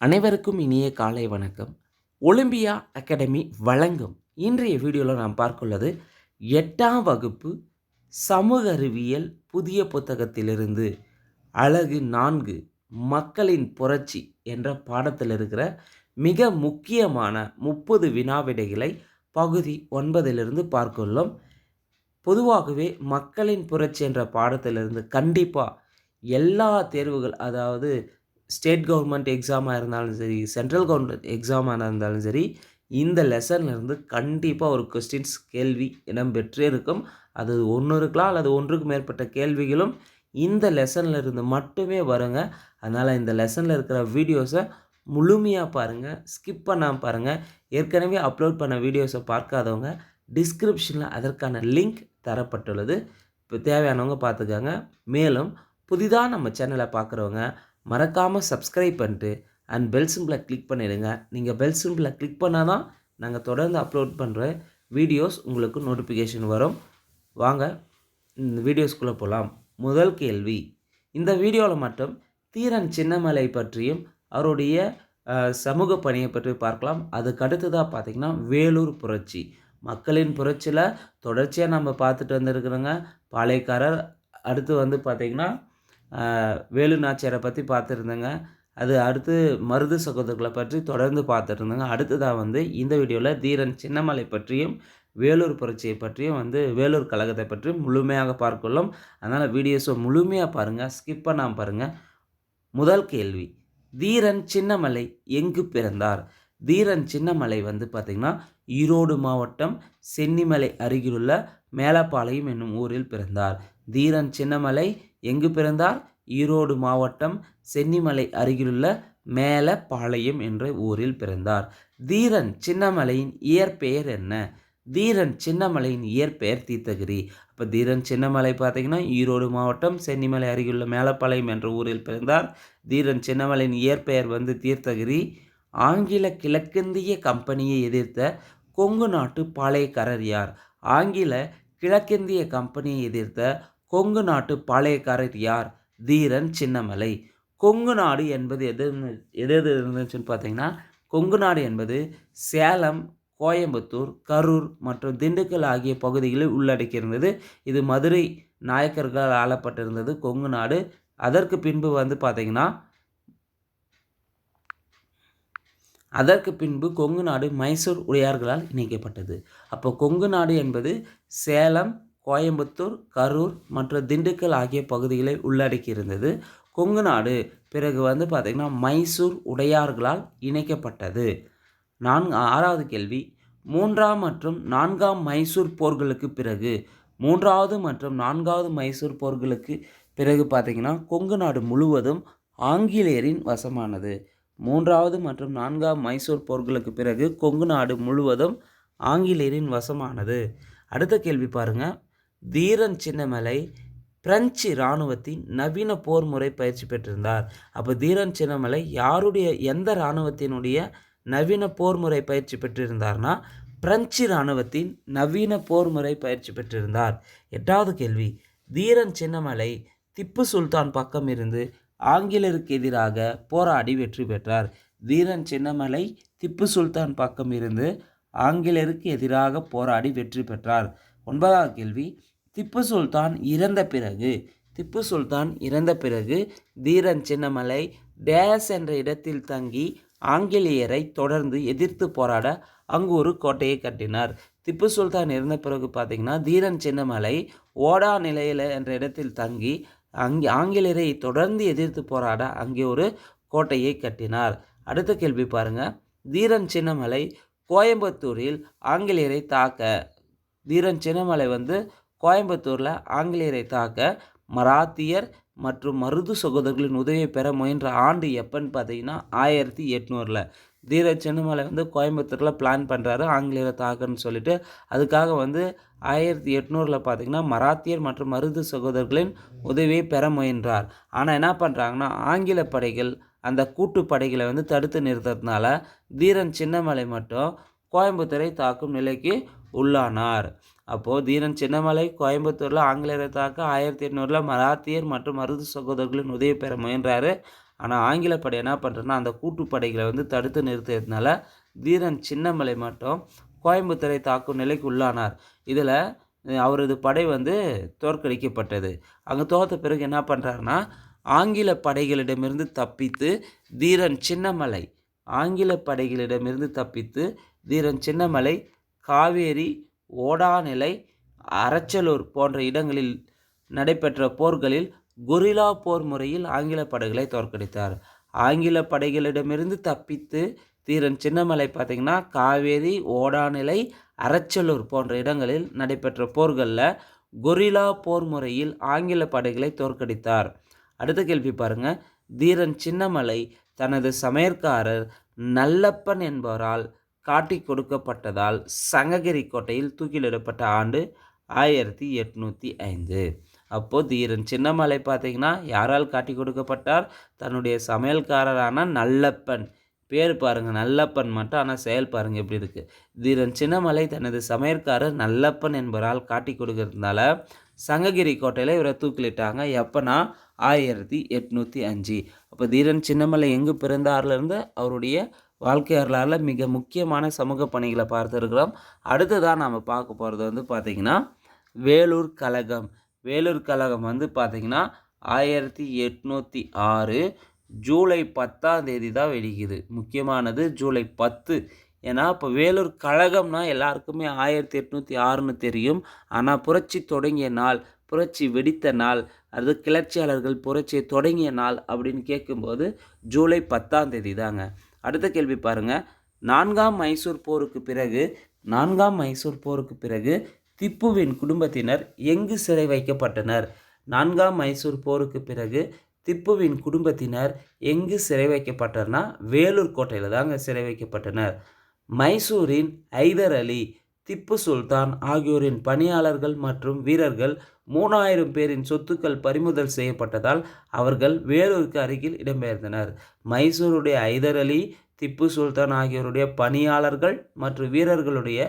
அனைவருக்கும் இனிய காலை வணக்கம். ஒலிம்பியா அகாடமி வழங்கும் இன்றைய வீடியோவில் நாம் பார்க்குள்ளது எட்டாம் வகுப்பு சமூக அறிவியல் புதிய புத்தகத்திலிருந்து அழகு நான்கு மக்களின் புரட்சி என்ற பாடத்தில் இருக்கிற மிக முக்கியமான முப்பது வினாவிடைகளை பகுதி ஒன்பதிலிருந்து பார்க்குள்ளோம். பொதுவாகவே மக்களின் புரட்சி என்ற பாடத்திலிருந்து கண்டிப்பாக எல்லா தேர்வுகள் அதாவது ஸ்டேட் கவர்மெண்ட் எக்ஸாமாக இருந்தாலும் சரி சென்ட்ரல் கவர்மெண்ட் எக்ஸாமாக இருந்தாலும் சரி இந்த லெசன்லேருந்து கண்டிப்பாக ஒரு கொஸ்டின்ஸ் கேள்வி இடம்பெற்றே இருக்கும். அது ஒன்று இருக்கலாம் அல்லது ஒன்றுக்கு மேற்பட்ட கேள்விகளும் இந்த லெசனில் இருந்து மட்டுமே வருங்க. அதனால் இந்த லெசனில் இருக்கிற வீடியோஸை முழுமையாக பாருங்கள் ஸ்கிப் பண்ணாமல் பாருங்கள் ஏற்கனவே அப்லோட் பண்ண வீடியோஸை பார்க்காதவங்க டிஸ்கிரிப்ஷனில் அதற்கான லிங்க் தரப்பட்டுள்ளது. இப்போ தேவையானவங்க பார்த்துக்கோங்க. மேலும் புதிதாக நம்ம சேனலை பார்க்குறவங்க மறக்காமல் சப்ஸ்கிரைப் பண்ணிட்டு அண்ட் பெல் சிம்பிளை கிளிக் பண்ணிடுங்க. நீங்கள் பெல் சிம்பிளை கிளிக் பண்ணால் தான் நாங்கள் தொடர்ந்து அப்லோட் பண்ணுற வீடியோஸ் உங்களுக்கு நோட்டிஃபிகேஷன் வரும். வாங்க இந்த வீடியோஸ்குள்ளே போகலாம் முதல் கேள்வி. இந்த வீடியோவில் மட்டும் தீரன் சின்னமலை பற்றியும் அவருடைய சமூக பணியை பற்றி பார்க்கலாம். அதுக்கு அடுத்ததாக பார்த்திங்கன்னா வேலூர் புரட்சி. மக்களின் புரட்சியில் தொடர்ச்சியாக நம்ம பார்த்துட்டு வந்துருக்குறோங்க. பாளையக்காரர் அடுத்து வந்து பார்த்திங்கன்னா வேலு நாச்சியாரை பற்றி பார்த்துருந்தேங்க. அது அடுத்து மருது சகோதரர்களை பற்றி தொடர்ந்து பார்த்துருந்தேங்க. அடுத்ததாக வந்து இந்த வீடியோவில் தீரன் சின்னமலை பற்றியும் வேலூர் புரட்சியை பற்றியும் வந்து வேலூர் கழகத்தை பற்றியும் முழுமையாக பார்க்கலாம் அதனால் வீடியோஸை முழுமையாக பாருங்கள் ஸ்கிப் பண்ணாமல் பாருங்கள் முதல் கேள்வி தீரன் சின்னமலை எங்கு பிறந்தார்? தீரன் சின்னமலை வந்து பார்த்திங்கன்னா ஈரோடு மாவட்டம் சென்னிமலை அருகிலுள்ள மேலப்பாளையம் என்னும் ஊரில் பிறந்தார். தீரன் சின்னமலை எங்கு பிறந்தார்? ஈரோடு மாவட்டம் சென்னிமலை அருகிலுள்ள மேலப்பாளையம் என்ற ஊரில் பிறந்தார். தீரன் சின்னமலையின் இயற்பெயர் என்ன? தீரன் சின்னமலையின் இயற்பெயர் தீர்த்தகிரி அப்போ தீரன் சின்னமலை பார்த்தீங்கன்னா ஈரோடு மாவட்டம் சென்னிமலை அருகிலுள்ள மேலப்பாளையம் என்ற ஊரில் பிறந்தார். தீரன் சின்னமலையின் இயற்பெயர் வந்து தீர்த்தகிரி. ஆங்கில கிழக்கிந்திய கம்பெனியை எதிர்த்த கொங்கு நாட்டு பாளையக்காரர் யார்? ஆங்கில கிழக்கிந்திய கம்பெனியை எதிர்த்த கொங்கு நாட்டு பாளையக்காரர் யார்? தீரன் சின்னமலை. கொங்கு நாடு என்பது எது எது எது இருந்துச்சுன்னு பார்த்தீங்கன்னா கொங்கு நாடு என்பது சேலம் கோயம்புத்தூர் கரூர் மற்றும் திண்டுக்கல் ஆகிய பகுதிகளை உள்ளடக்கியிருந்தது. இது மதுரை நாயக்கர்களால் ஆளப்பட்டிருந்தது கொங்கு நாடு. அதற்கு பின்பு வந்து பார்த்தீங்கன்னா அதற்கு பின்பு கொங்கு நாடு மைசூர் உடையார்களால் இணைக்கப்பட்டது. அப்போ கொங்கு நாடு என்பது சேலம் கோயம்புத்தூர் கரூர் மற்றும் திண்டுக்கல் ஆகிய பகுதிகளை உள்ளடக்கியிருந்தது. கொங்கு நாடு பிறகு வந்து பார்த்திங்கன்னா மைசூர் உடையார்களால் இணைக்கப்பட்டது. நான்கு ஆறாவது கேள்வி. மூன்றாம் மற்றும் நான்காம் மைசூர் போர்களுக்கு பிறகு மூன்றாவது மற்றும் நான்காவது மைசூர் போர்களுக்கு பிறகு பார்த்திங்கன்னா கொங்கு நாடு முழுவதும் ஆங்கிலேயரின் வசமானது. மூன்றாவது மற்றும் நான்காம் மைசூர் போர்களுக்கு பிறகு கொங்கு நாடு முழுவதும் ஆங்கிலேயரின் வசமானது. அடுத்த கேள்வி பாருங்கள் தீரன் சின்னமலை பிரெஞ்சு இராணுவத்தின் நவீன போர் முறை பயிற்சி பெற்றிருந்தார். அப்போ தீரன் சின்னமலை யாருடைய எந்த இராணுவத்தினுடைய நவீன போர் முறை பயிற்சி பெற்றிருந்தார்னா பிரெஞ்சு இராணுவத்தின் நவீன போர் முறை பயிற்சி பெற்றிருந்தார். எட்டாவது கேள்வி தீரன் சின்னமலை திப்பு சுல்தான் பக்கம் இருந்து ஆங்கிலேயருக்கு எதிராக போராடி வெற்றி பெற்றார். தீரன் சின்னமலை திப்பு சுல்தான் பக்கம் இருந்து ஆங்கிலருக்கு எதிராக போராடி வெற்றி பெற்றார். ஒன்பதாவது கேள்வி திப்பு சுல்தான் இறந்த பிறகு திப்பு சுல்தான் இறந்த பிறகு தீரன் சின்னமலை டேஸ் என்ற இடத்தில் தங்கி ஆங்கிலேயரை தொடர்ந்து எதிர்த்து போராட அங்கு ஒரு கோட்டையை கட்டினார். திப்பு சுல்தான் இறந்த பிறகு பார்த்தீங்கன்னா தீரன் சின்னமலை ஓடா நிலையில் என்ற இடத்தில் தங்கி அங்கே ஆங்கிலேயரை தொடர்ந்து எதிர்த்து போராட அங்கே ஒரு கோட்டையை கட்டினார். அடுத்த கேள்வி பாருங்கள் தீரன் சின்னமலை கோயம்புத்தூரில் ஆங்கிலேயரை தாக்க தீரன் சின்னமலை வந்து கோயம்புத்தூரில் ஆங்கிலேயரை தாக்க மராத்தியர் மற்றும் மருது சகோதரர்களின் உதவியை பெற முயன்ற ஆண்டு எப்பன்னு பார்த்தீங்கன்னா ஆயிரத்தி எட்நூறில். தீர சின்னமலை வந்து கோயம்புத்தூரில் பிளான் பண்ணுறாரு ஆங்கிலேயரை தாக்கன்னு சொல்லிட்டு. அதுக்காக வந்து ஆயிரத்தி எட்நூறில் பார்த்தீங்கன்னா மராத்தியர் மற்றும் மருது சகோதரர்களின் உதவியை பெற முயன்றார். ஆனால் என்ன பண்ணுறாங்கன்னா ஆங்கில படைகள் அந்த கூட்டு படைகளை வந்து தடுத்து நிறுத்துறதுனால தீரன் சின்னமலை மட்டும் கோயம்புத்தூரை தாக்கும் நிலைக்கு உள்ளானார். அப்போது தீரன் சின்னமலை கோயம்புத்தூரில் ஆங்கிலேயரை தாக்க ஆயிரத்தி எட்நூறில் மராத்தியர் மற்றும் மருது சகோதரர்களின் உதவி பெற முயன்றாரு. ஆனால் ஆங்கில படை என்ன பண்ணுறதுன்னா அந்த கூட்டுப்படைகளை வந்து தடுத்து நிறுத்தியதுனால தீரன் சின்னமலை மட்டும் கோயம்புத்தூரை தாக்கும் நிலைக்கு உள்ளானார். இதில் அவரது படை வந்து தோற்கடிக்கப்பட்டது. அங்கே தோற்ற பிறகு என்ன பண்ணுறாருன்னா ஆங்கில படைகளிடமிருந்து தப்பித்து தீரன் சின்னமலை ஆங்கில படைகளிடமிருந்து தப்பித்து தீரன் சின்னமலை காவேரி ஓடாநிலை அரச்சலூர் போன்ற இடங்களில் நடைபெற்ற போர்களில் கொரில்லா போர் முறையில் ஆங்கில படைகளை தோற்கடித்தார். ஆங்கில படைகளிடமிருந்து தப்பித்து தீரன் சின்னமலை பார்த்திங்கன்னா காவேரி ஓடாநிலை அரச்சலூர் போன்ற இடங்களில் நடைபெற்ற போர்களில் கொரில்லா போர் முறையில் ஆங்கில படைகளை தோற்கடித்தார். அடுத்த கேள்வி பாருங்க. தீரன் சின்னமலை தனது சமையற்காரர் நல்லப்பன் என்பவரால் காட்டி கொடுக்கப்பட்டதால் சங்ககிரி கோட்டையில் தூக்கிலிடப்பட்ட ஆண்டு ஆயிரத்தி எட்நூற்றி ஐந்து. அப்போது தீரன் சின்னமலை பார்த்தீங்கன்னா யாரால் காட்டி கொடுக்கப்பட்டார் தன்னுடைய சமையல்காரரான நல்லப்பன். பேர் பாருங்கள் நல்லப்பன் மட்டும் ஆனால் செயல் பாருங்கள் எப்படி இருக்குது தீரன் சின்னமலை தனது சமையற்காரர் நல்லப்பன் என்பவரால் காட்டி கொடுக்கறதுனால சங்ககிரி கோட்டையில் இவரை தூக்கிலிட்டாங்க. எப்போனா ஆயிரத்தி எட்நூற்றி அஞ்சு அப்போ தீரன் சின்னமலை எங்கு பிறந்தார்லேருந்து அவருடைய வாழ்க்கை வரலாறுல மிக முக்கியமான சமூக பணிகளை பார்த்துருக்கிறோம். அடுத்ததாக நாம் பார்க்க போகிறது வந்து பார்த்திங்கன்னா வேலூர் கழகம். வேலூர் கழகம் வந்து பார்த்திங்கன்னா ஆயிரத்தி எட்நூற்றி ஆறு ஜூலை பத்தாம் தேதி தான் வெடிக்குது. முக்கியமானது ஜூலை பத்து. ஏன்னா இப்போ வேலூர் கழகம்னா எல்லாருக்குமே ஆயிரத்தி எட்நூற்றி ஆறுன்னு தெரியும். ஆனால் புரட்சி தொடங்கிய நாள் புரட்சி வெடித்த நாள் அது கிளர்ச்சியாளர்கள் புரட்சியை தொடங்கிய நாள் அப்படின்னு கேட்கும்போது ஜூலை பத்தாம் தேதி தாங்க. அடுத்த கேள்வி பாருங்க. நான்காம் மைசூர் போருக்கு பிறகு நான்காம் மைசூர் போருக்கு பிறகு திப்புவின் குடும்பத்தினர் எங்கு சிறை வைக்கப்பட்டனர்? நான்காம் மைசூர் போருக்கு பிறகு திப்புவின் குடும்பத்தினர் எங்கு சிறை வைக்கப்பட்டனர் வேலூர் கோட்டையில் தாங்க சிறை வைக்கப்பட்டனர். மைசூரின் ஐதர் அலி திப்பு சுல்தான் ஆகியோரின் பணியாளர்கள் மற்றும் வீரர்கள் மூணாயிரம் பேரின் சொத்துக்கள் பறிமுதல் செய்யப்பட்டதால் அவர்கள் வேலூருக்கு அருகில் இடம்பெயர்ந்தனர். மைசூருடைய ஐதர் அலி திப்பு சுல்தான் ஆகியோருடைய பணியாளர்கள் மற்றும் வீரர்களுடைய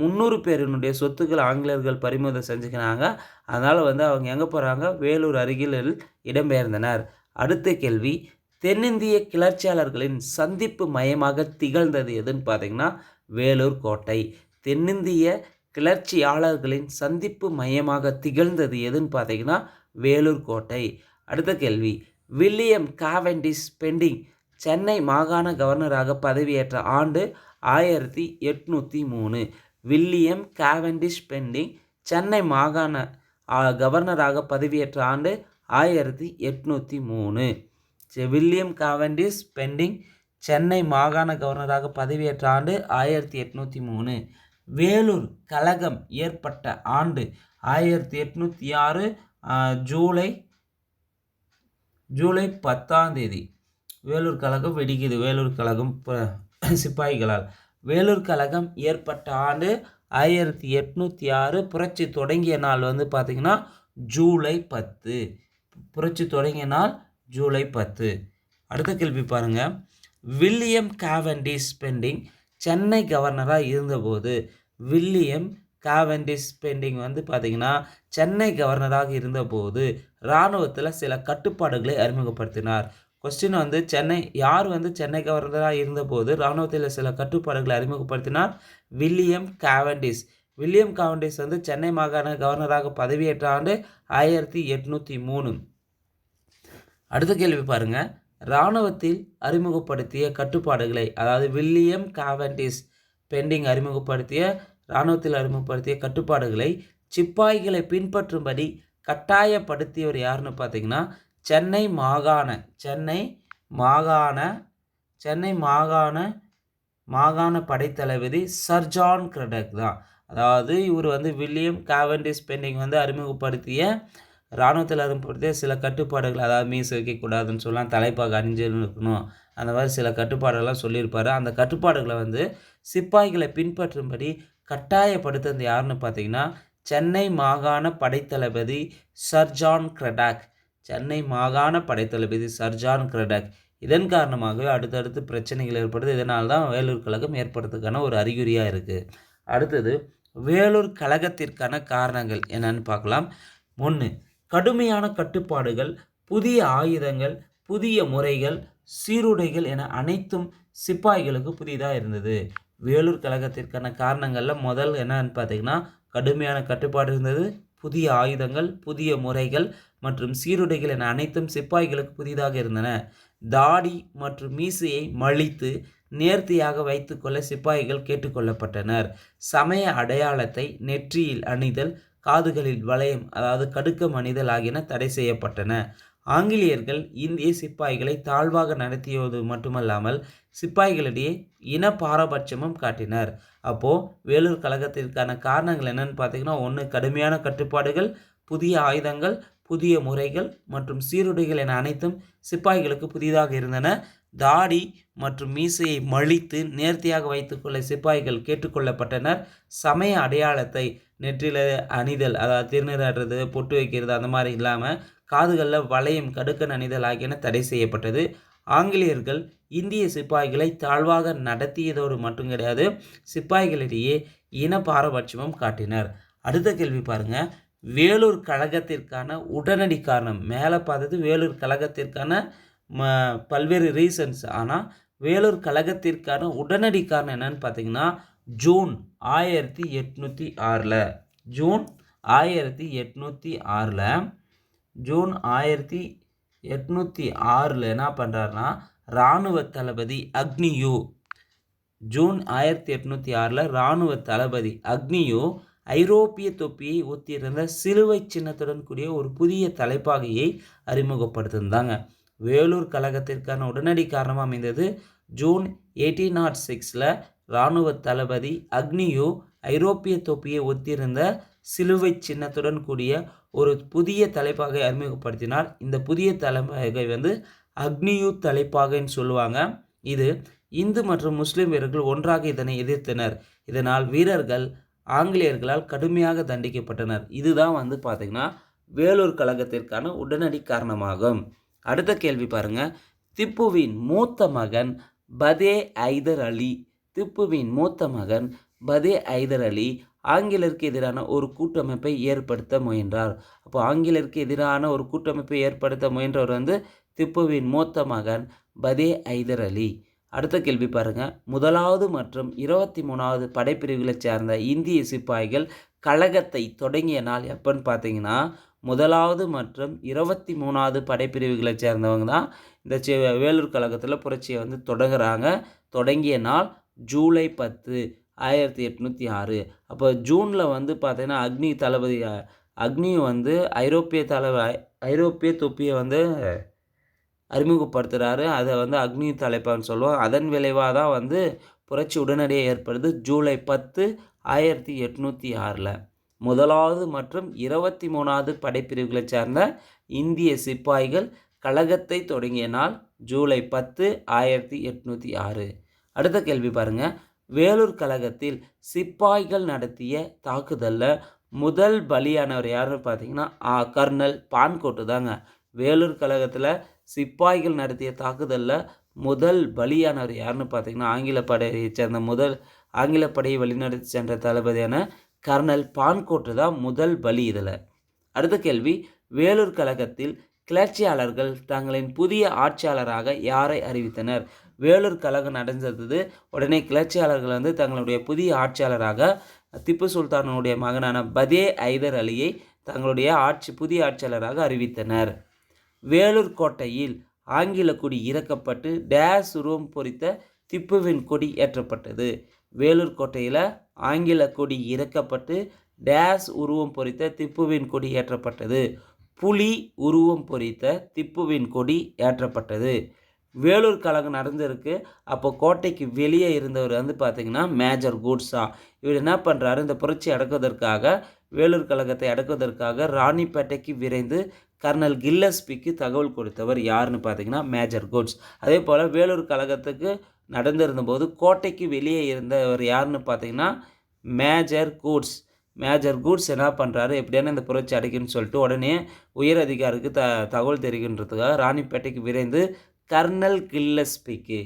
முந்நூறு பேரினுடைய சொத்துக்கள் ஆங்கிலேயர்கள் பறிமுதல் செஞ்சுக்கிறாங்க அதனால் வந்து அவங்க எங்கே போகிறாங்க வேலூர் அருகில் இடம்பெயர்ந்தனர். அடுத்த கேள்வி தென்னிந்திய கிளர்ச்சியாளர்களின் சந்திப்பு மையமாக திகழ்ந்தது எதுன்னு பார்த்தீங்கன்னா வேலூர் கோட்டை. தென்னிந்திய கிளர்ச்சியாளர்களின் சந்திப்பு மையமாக திகழ்ந்தது எதுன்னு பார்த்தீங்கன்னா வேலூர் கோட்டை. அடுத்த கேள்வி. வில்லியம் காவெண்டிஸ் பெண்டிங் சென்னை மாகாண கவர்னராக பதவியேற்ற ஆண்டு ஆயிரத்தி எட்நூற்றி மூணு. வில்லியம் காவெண்டிஷ் பெண்டிங் சென்னை மாகாண கவர்னராக பதவியேற்ற ஆண்டு ஆயிரத்தி எட்நூற்றி மூணு. வில்லியம் காவெண்டிஸ் பெண்டிங் சென்னை மாகாண கவர்னராக பதவியேற்ற ஆண்டு ஆயிரத்தி எட்நூற்றி மூணு. வேலூர் கழகம் ஏற்பட்ட ஆண்டு ஆயிரத்தி எட்நூற்றி ஆறு ஜூலை ஜூலை பத்தாம் தேதி. வேலூர் கழகம் வெடிக்குது. வேலூர் கழகம் சிப்பாய்களால். வேலூர் கழகம் ஏற்பட்ட ஆண்டு ஆயிரத்தி எட்நூற்றி ஆறு புரட்சி தொடங்கிய நாள் வந்து பார்த்திங்கன்னா ஜூலை பத்து. புரட்சி தொடங்கிய நாள் ஜூலை பத்து. அடுத்த கேள்வி பாருங்கள் வில்லியம் காவண்டிஸ் ஸ்பெண்டிங் சென்னை கவர்னராக இருந்தபோது வில்லியம் காவெண்டிஸ் பெண்டிங் வந்து பார்த்திங்கன்னா சென்னை கவர்னராக இருந்தபோது இராணுவத்தில் சில கட்டுப்பாடுகளை அறிமுகப்படுத்தினார். கொஸ்டின் வந்து சென்னை யார் வந்து சென்னை கவர்னராக இருந்தபோது இராணுவத்தில் சில கட்டுப்பாடுகளை அறிமுகப்படுத்தினார்? வில்லியம் காவெண்டிஸ் வில்லியம் காவண்டிஸ் வந்து சென்னை மாகாண கவர்னராக பதவியேற்ற ஆண்டு ஆயிரத்தி எட்நூற்றி மூணு. அடுத்த கேள்வி பாருங்கள் இராணுவத்தில் அறிமுகப்படுத்திய கட்டுப்பாடுகளை அதாவது வில்லியம் காவண்டிஸ் பெண்டிங் அறிமுகப்படுத்திய இராணுவத்தில் அறிமுகப்படுத்திய கட்டுப்பாடுகளை சிப்பாய்களை பின்பற்றும்படி கட்டாயப்படுத்தியவர் யாருன்னு பார்த்தீங்கன்னா சென்னை மாகாண சென்னை மாகாண சென்னை மாகாண மாகாண படைத்தளபதி சர்ஜான் கிரடக் தான். அதாவது இவர் வந்து வில்லியம் காவண்டிஸ் பெண்டிங் வந்து அறிமுகப்படுத்திய இராணுவத்தில் அறிமுகப்படுத்திய சில கட்டுப்பாடுகள் அதாவது மீன் வைக்கக்கூடாதுன்னு சொல்லலாம் தலைப்பாக அணிஞ்சு இருக்கணும். அந்த மாதிரி சில கட்டுப்பாடுகள்லாம் சொல்லியிருப்பார். அந்த கட்டுப்பாடுகளை வந்து சிப்பாய்களை பின்பற்றும்படி கட்டாயப்படுத்துறது யாருன்னு பார்த்தீங்கன்னா சென்னை மாகாண படைத்தளபதி சர்ஜான் கிரடாக். சென்னை மாகாண படைத்தளபதி சர்ஜான் கிரடாக். இதன் காரணமாகவே அடுத்தடுத்து பிரச்சனைகள் ஏற்படுது. இதனால் தான் வேலூர் கழகம் ஏற்படுறதுக்கான ஒரு அறிகுறியாக இருக்குது அடுத்தது வேலூர் கழகத்திற்கான காரணங்கள் என்னன்னு பார்க்கலாம். ஒன்று கடுமையான கட்டுப்பாடுகள் புதிய ஆயுதங்கள் புதிய முறைகள் சீருடைகள் என அனைத்தும் சிப்பாய்களுக்கு புதிதாக இருந்தது. வேலூர் கழகத்திற்கான காரணங்களில் முதல் என்னன்னு பார்த்தீங்கன்னா கடுமையான கட்டுப்பாடு இருந்தது. புதிய ஆயுதங்கள் புதிய முறைகள் மற்றும் சீருடைகள் என அனைத்தும் சிப்பாய்களுக்கு புதிதாக இருந்தன. தாடி மற்றும் மீசையை மழித்து நேர்த்தியாக வைத்துக்கொள்ள சிப்பாய்கள் கேட்டுக்கொள்ளப்பட்டனர். சமய அடையாளத்தை நெற்றியில் அணிதல் காதுகளில் வளையம் அதாவது கடுக்க மனிதல் ஆகியன தடை செய்யப்பட்டன. ஆங்கிலேயர்கள் இந்திய சிப்பாய்களை தாழ்வாக நடத்தியது மட்டுமல்லாமல் சிப்பாய்களிடையே இன பாரபட்சமும் காட்டினர். அப்போது வேலூர் கழகத்திற்கான காரணங்கள் என்னென்னு பார்த்தீங்கன்னா ஒன்று கடுமையான கட்டுப்பாடுகள் புதிய ஆயுதங்கள் புதிய முறைகள் மற்றும் சீருடைகள் என அனைத்தும் சிப்பாய்களுக்கு புதிதாக இருந்தன. தாடி மற்றும் மீசையை மழித்து நேர்த்தியாக வைத்துக்கொள்ள சிப்பாய்கள் கேட்டுக்கொள்ளப்பட்டனர். சமய அடையாளத்தை நெற்றில அணிதல் அதாவது திருநீராடுறது பொட்டு வைக்கிறது அந்த மாதிரி இல்லாமல் காதுகளில் வளையம் கடுக்கன் அணிதல் ஆகியன தடை செய்யப்பட்டது. ஆங்கிலேயர்கள் இந்திய சிப்பாய்களை தாழ்வாக நடத்தியதோடு மட்டும் கிடையாது சிப்பாய்களிடையே இன பாரபட்சமும் காட்டினர். அடுத்த கேள்வி பாருங்க. வேலூர் கழகத்திற்கான உடனடி காரணம். மேலே பார்த்தது வேலூர் கழகத்திற்கான பல்வேறு ரீசன்ஸ் ஆனால் வேலூர் கழகத்திற்கான உடனடி காரணம் என்னன்னு பார்த்தீங்கன்னா ஜூன் ஆயிரத்தி எட்நூற்றி ஆறில் ஜூன் ஆயிரத்தி எட்நூற்றி ஆறில் ஜூன் ஆயிரத்தி எட்நூற்றி ஆறில் என்ன பண்ணுறாருன்னா இராணுவ தளபதி அக்னியு. ஜூன் ஆயிரத்தி எட்நூற்றி ஆறில் இராணுவ தளபதி அக்னியு ஐரோப்பிய தொப்பியை ஒத்தியிருந்த சிலுவை சின்னத்துடன் கூடிய ஒரு புதிய தலைப்பாகையை அறிமுகப்படுத்தியிருந்தாங்க. வேலூர் கழகத்திற்கான உடனடி காரணமாக அமைந்தது. ஜூன் எயிட்டீன் நாட் சிக்ஸில் இராணுவ தளபதி அக்னியு ஐரோப்பிய தொப்பியை ஒத்திருந்த சிலுவை சின்னத்துடன் கூடிய ஒரு புதிய தலைப்பாகை அறிமுகப்படுத்தினார். இந்த புதிய தலைப்பாகை வந்து அக்னியு தலைப்பாகைன்னு சொல்லுவாங்க. இது இந்து மற்றும் முஸ்லிம் வீரர்கள் ஒன்றாக இதனை எதிர்த்தனர். இதனால் வீரர்கள் ஆங்கிலேயர்களால் கடுமையாக தண்டிக்கப்பட்டனர். இதுதான் வந்து பார்த்திங்கன்னா வேலூர் கழகத்திற்கான உடனடி காரணமாகும். அடுத்த கேள்வி பாருங்க. திப்புவின் மூத்த மகன் பதே ஐதர் அலி. திப்புவின் மூத்த மகன் பதே ஐதர் அலி ஆங்கிலருக்கு எதிரான ஒரு கூட்டமைப்பை ஏற்படுத்த முயன்றார். அப்போ ஆங்கிலருக்கு எதிரான ஒரு கூட்டமைப்பை ஏற்படுத்த முயன்றவர் வந்து திப்புவின் மூத்த மகன் பதே ஐதர் அலி. அடுத்த கேள்வி பாருங்கள் முதலாவது மற்றும் இருபத்தி மூணாவது படைப்பிரிவுகளைச் சேர்ந்த இந்திய சிப்பாய்கள் கழகத்தை தொடங்கிய நாள் எப்போன்னு பார்த்தீங்கன்னா முதலாவது மற்றும் இருபத்தி மூணாவது படைப்பிரிவுகளை சேர்ந்தவங்க தான் இந்த வேலூர் கழகத்தில் புரட்சியை வந்து தொடங்குறாங்க. தொடங்கிய நாள் ஜூலை பத்து ஆயிரத்தி எட்நூற்றி ஆறு. அப்போ ஜூனில் வந்து பார்த்தீங்கன்னா அக்னி தளபதி அக்னி வந்து ஐரோப்பிய தலைவ ஐரோப்பிய தொப்பியை வந்து அறிமுகப்படுத்துகிறாரு அதை வந்து அக்னி தலைப்பான்னு சொல்லுவோம் அதன் விளைவாக தான் வந்து புரட்சி உடனடியாக ஏற்படுது ஜூலை பத்து ஆயிரத்தி எட்நூற்றி ஆறில். முதலாவது மற்றும் இருபத்தி மூணாவது படைப்பிரிவுகளைச் சார்ந்த இந்திய சிப்பாய்கள் கழகத்தை தொடங்கிய நாள் ஜூலை பத்து ஆயிரத்தி எட்நூற்றி ஆறு. அடுத்த கேள்வி பாருங்கள் வேலூர் கழகத்தில் சிப்பாய்கள் நடத்திய தாக்குதலில் முதல் பலியானவர் யாருன்னு பார்த்தீங்கன்னா கர்னல் பான்கோட்டு தாங்க. வேலூர் கழகத்தில் சிப்பாய்கள் நடத்திய தாக்குதலில் முதல் பலியானவர் யாருன்னு பார்த்தீங்கன்னா ஆங்கில படையை சேர்ந்த முதல் ஆங்கில படையை வழிநடத்தி சென்ற தளபதியான கர்னல் பான்கோட்டு தான் முதல் பலி இதில். அடுத்த கேள்வி வேலூர் கழகத்தில் கிளர்ச்சியாளர்கள் தங்களின் புதிய ஆட்சியாளராக யாரை அறிவித்தனர்? வேலூர் கழகம் நடந்தது உடனே கிளர்ச்சியாளர்கள் வந்து தங்களுடைய புதிய ஆட்சியாளராக திப்பு சுல்தானுடைய மகனான பதே ஐதர் அலியை தங்களுடைய ஆட்சி புதிய ஆட்சியாளராக அறிவித்தனர். வேலூர் கோட்டையில் ஆங்கில கொடி இறக்கப்பட்டு டேஸ் உருவம் பொறித்த திப்புவின் கொடி ஏற்றப்பட்டது. வேலூர் கோட்டையில் ஆங்கில கொடி இறக்கப்பட்டு டேஸ் உருவம் பொறித்த திப்புவின் கொடி ஏற்றப்பட்டது. புலி உருவம் பொறித்த திப்புவின் கொடி ஏற்றப்பட்டது. வேலூர் கழகம் நடந்திருக்கு. அப்போ கோட்டைக்கு வெளியே இருந்தவர் வந்து பார்த்திங்கன்னா மேஜர் கூட்ஸா. இவர் என்ன பண்ணுறாரு இந்த புரட்சி அடக்குவதற்காக வேலூர் கழகத்தை அடக்குவதற்காக ராணிப்பேட்டைக்கு விரைந்து கர்னல் கில்லஸ்பிக்கு தகவல் கொடுத்தவர் யாருன்னு பார்த்தீங்கன்னா மேஜர் குட்ஸ். அதே போல் வேலூர் கழகத்துக்கு நடந்திருந்தபோது கோட்டைக்கு வெளியே இருந்தவர் யாருன்னு பார்த்தீங்கன்னா மேஜர் கூட்ஸ். மேஜர் கூட்ஸ் என்ன பண்ணுறாரு எப்படியான இந்த புரட்சி அடைக்குன்னு சொல்லிட்டு உடனே உயர் அதிகாரிக்கு த தகவல் தெரிவிக்கின்றதுக்காக ராணிப்பேட்டைக்கு விரைந்து கர்னல் கில்லஸ்பிக்கு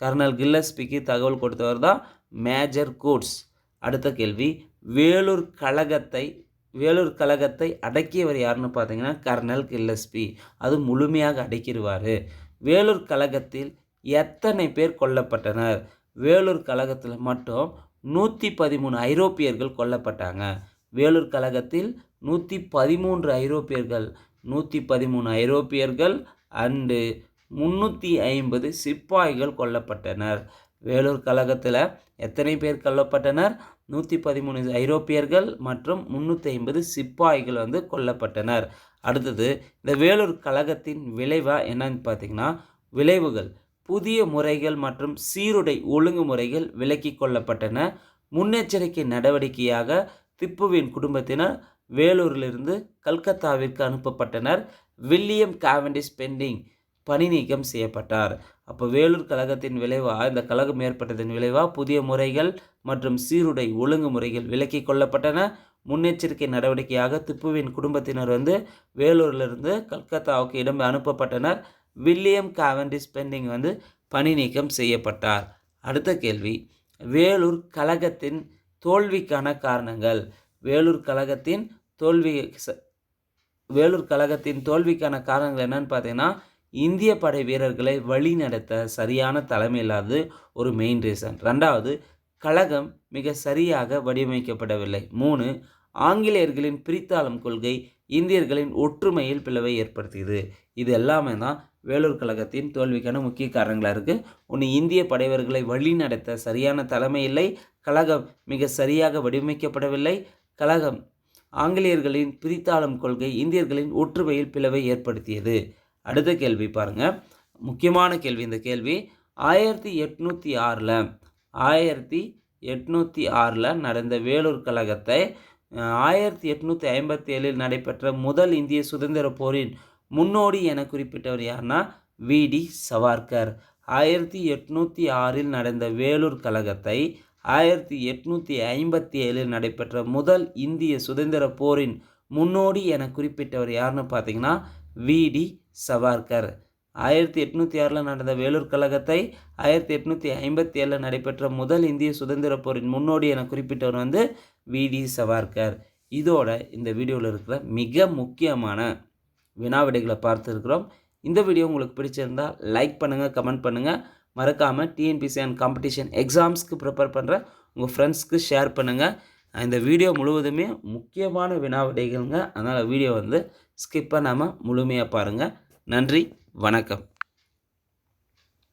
கர்னல் கில்லஸ்பிக்கு தகவல் கொடுத்தவர் தான் மேஜர் கூட்ஸ். அடுத்த கேள்வி வேலூர் கழகத்தை வேலூர் கழகத்தை அடக்கியவர் யாருன்னு பார்த்தீங்கன்னா கர்னல் கில்லஸ்பி. அது முழுமையாக அடக்கிடுவார். வேலூர் கழகத்தில் எத்தனை பேர் கொல்லப்பட்டனர்? வேலூர் கழகத்தில் மட்டும் நூற்றி பதிமூணு ஐரோப்பியர்கள் கொல்லப்பட்டாங்க. வேலூர் கழகத்தில் நூற்றி பதிமூன்று ஐரோப்பியர்கள் நூற்றி பதிமூணு ஐரோப்பியர்கள் அண்டு முந்நூற்றி ஐம்பது சிப்பாய்கள் கொல்லப்பட்டனர். வேலூர் கழகத்தில் எத்தனை பேர் கொல்லப்பட்டனர்? நூற்றி பதிமூணு ஐரோப்பியர்கள் மற்றும் முந்நூற்றி ஐம்பது சிப்பாய்கள் வந்து கொல்லப்பட்டனர். அடுத்தது இந்த வேலூர் கழகத்தின் விளைவாக என்னன்னு பார்த்தீங்கன்னா விளைவுகள். புதிய முறைகள் மற்றும் சீருடை ஒழுங்குமுறைகள் விலக்கிக் கொள்ளப்பட்டன. முன்னெச்சரிக்கை நடவடிக்கையாக திப்புவின் குடும்பத்தினர் வேலூரிலிருந்து கல்கத்தாவிற்கு அனுப்பப்பட்டனர். வில்லியம் காவெண்டிஸ் பெண்டிங் பணி நீக்கம் செய்யப்பட்டார். அப்போ வேலூர் கழகத்தின் விளைவாக இந்த கழகம் ஏற்பட்டதன் விளைவாக புதிய முறைகள் மற்றும் சீருடை ஒழுங்குமுறைகள் விலக்கிக் கொள்ளப்பட்டன. முன்னெச்சரிக்கை நடவடிக்கையாக திப்புவின் குடும்பத்தினர் வந்து வேலூரிலிருந்து கல்கத்தாவுக்கு இடம் அனுப்பப்பட்டனர். வில்லியம் காவெண்டிஸ் பெண்டிங் வந்து பணி நீக்கம் செய்யப்பட்டார். அடுத்த கேள்வி வேலூர் கழகத்தின் தோல்விக்கான காரணங்கள். வேலூர் கழகத்தின் தோல்வி ச- வேலூர் கழகத்தின் தோல்விக்கான காரணங்கள் என்னன்னு பார்த்தீங்கன்னா இந்திய படை வீரர்களை வழிநடத்த சரியான தலைமை இல்லாதது ஒரு மெயின் ரீசன் ரெண்டாவது கழகம் மிக சரியாக வடிவமைக்கப்படவில்லை. மூணு ஆங்கிலேயர்களின் பிரித்தாளம் கொள்கை இந்தியர்களின் ஒற்றுமையில் பிளவை ஏற்படுத்தியது. இது எல்லாமே தான் வேலூர் கழகத்தின் தோல்விக்கான முக்கிய காரணங்களாக இருக்குது ஒன்று இந்திய படைவர்களை வழிநடத்த சரியான தலைமை இல்லை. கழகம் மிக சரியாக வடிவமைக்கப்படவில்லை. கழகம் ஆங்கிலேயர்களின் பிரித்தாளும் கொள்கை இந்தியர்களின் ஒற்றுமையில் பிளவை ஏற்படுத்தியது. அடுத்த கேள்வி பாருங்கள் முக்கியமான கேள்வி இந்த கேள்வி. ஆயிரத்தி எட்நூற்றி ஆறில் ஆயிரத்தி எட்நூற்றி ஆறில் நடந்த வேலூர் கழகத்தை ஆயிரத்தி எட்நூற்றி ஐம்பத்தி ஏழில் நடைபெற்ற முதல் இந்திய சுதந்திர போரின் முன்னோடி என குறிப்பிட்டவர் யாருன்னா விடி சவார்கர். ஆயிரத்தி எட்நூற்றி ஆறில் நடந்த வேலூர் கழகத்தை ஆயிரத்தி எட்நூற்றி ஐம்பத்தி ஏழில் நடைபெற்ற முதல் இந்திய சுதந்திர போரின் முன்னோடி என குறிப்பிட்டவர் யாருன்னு பார்த்தீங்கன்னா விடி சவார்கர். ஆயிரத்தி எட்நூற்றி ஆறில் நடந்த வேலூர் கழகத்தை ஆயிரத்தி எட்நூற்றி ஐம்பத்தி ஏழில் நடைபெற்ற முதல் இந்திய சுதந்திர போரின் முன்னோடி என குறிப்பிட்டவர் வந்து விடி சவார்கர். இதோட இந்த வீடியோவில் இருக்கிற மிக முக்கியமான வினாவிடைகளை பார்த்துருக்குறோம். இந்த வீடியோ உங்களுக்கு பிடிச்சிருந்தால் லைக் பண்ணுங்கள் கமெண்ட் பண்ணுங்கள் மறக்காமல் டிஎன்பிசி அண்ட் காம்படிஷன் எக்ஸாம்ஸ்க்கு ப்ரிப்பேர் பண்ணுற உங்கள் ஃப்ரெண்ட்ஸ்க்கு ஷேர் பண்ணுங்கள் இந்த வீடியோ முழுவதுமே முக்கியமான வினாவிடைகள்ங்க. அதனால் வீடியோ வந்து ஸ்கிப் பண்ணாமல் முழுமையாக பாருங்கள் நன்றி வணக்கம்.